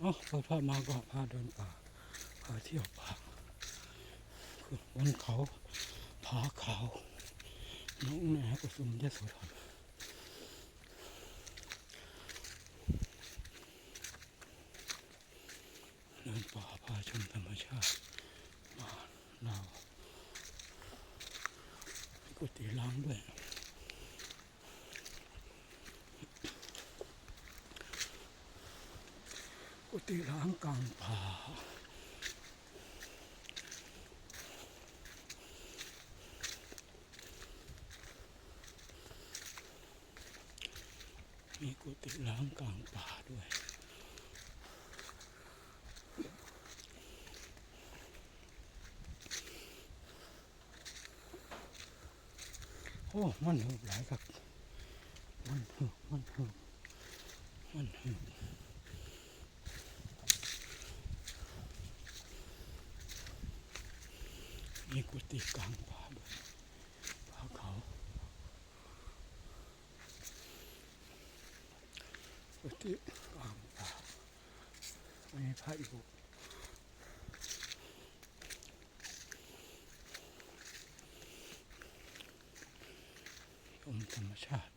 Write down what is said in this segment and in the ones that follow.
เอ๋อพอพามาก็พาเดินป่าพาเที่ยวป่าคือบนเขาผาขาวน้องแหนกุสุมยโสธรเดินป่าพาชมธรรมชาติบ้าเรากุฏิล้างด้วย กุฏิล้างกลางป่ามีกุฏิล้างกลางป่าด้วย โอ้ มันหืบหลายครับ มันหืบมันหืบมันหืบ มีกุฏิกลางป่าป่าเขากุฏิกลางป่ามีพระอยู่ชมธรรมชาติ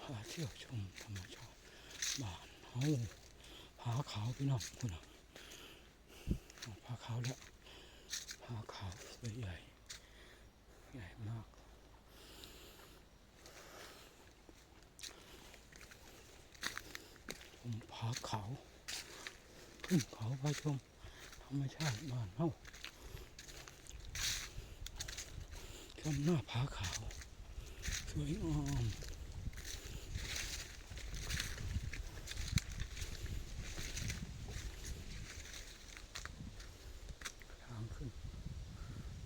พาเที่ยวชมธรรมชาติบ้านเฮาผาขาวพี่น้องคุณน่ะผาขาวแล้ว ผาขาวสวยใหญ่ ใหญ่มาก ผมผาขาขึ้นเขาไปชมธรรมชาติบ้านเฮาชมหน้าผาขาว สวยงามทางขึ้น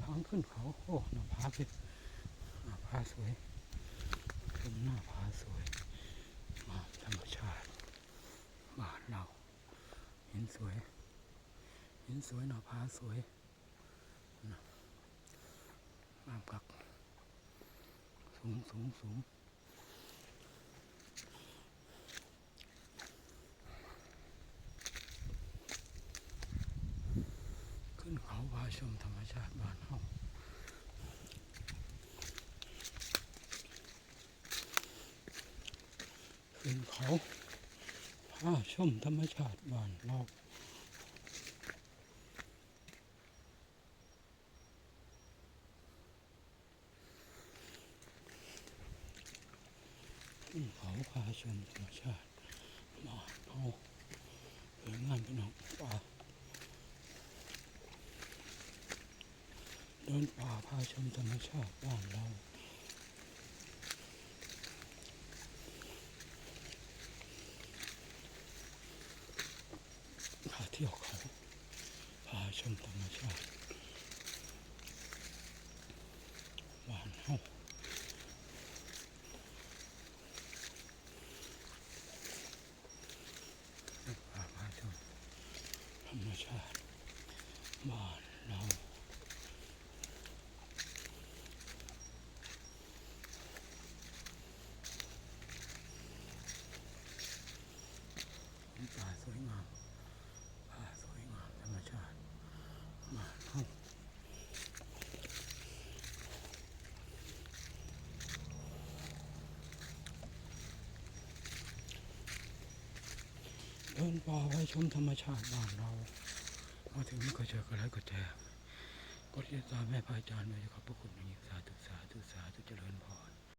ทางขึ้นเขา โอ้หน้าผาเป็นหน้าผาสวยชมหน้าผาสวย มาธรรมชาติบ้านเราเห็น สวยเห็นสวยหน้าผาสวยนะงามกัก สูงสูงสูงขึ้นเขาพาชมธรรมชาติบ้านเฮาขึ้นเขา พาชมธรรมชาติบ้านเราขึ้นเขาพาชมธรรมชาติบ้านเราสวยงามพี่น้องป่าเดินป่าพาชมธรรมชาติบ้านเรา พาเที่ยวเขาพาชมธรรมชาติหวานเฮาพาพาชมธรรมชาติบ้านเรา นป่าไว้ชมธรรมชาติบ้านเรา มาถึงนี่ก็เจอกระไรก็แจกก็เรียนตามแม่พายจานด้วยขอบพระคุณอย่างยิ่งสาธุสาธุสาธุเจริญพร